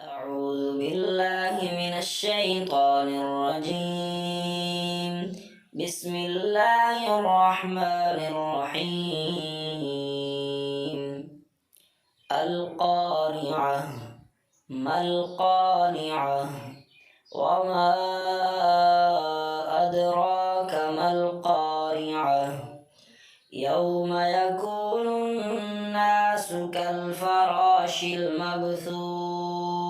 أعوذ بالله من الشيطان الرجيم. بسم الله الرحمن الرحيم. القارعة. ما القارعة؟ وما أدراك ما القارعة؟ يوم يكون الناس كالفراش المبثوث.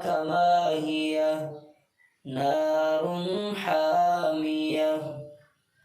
أدراك ما هي نار حامية.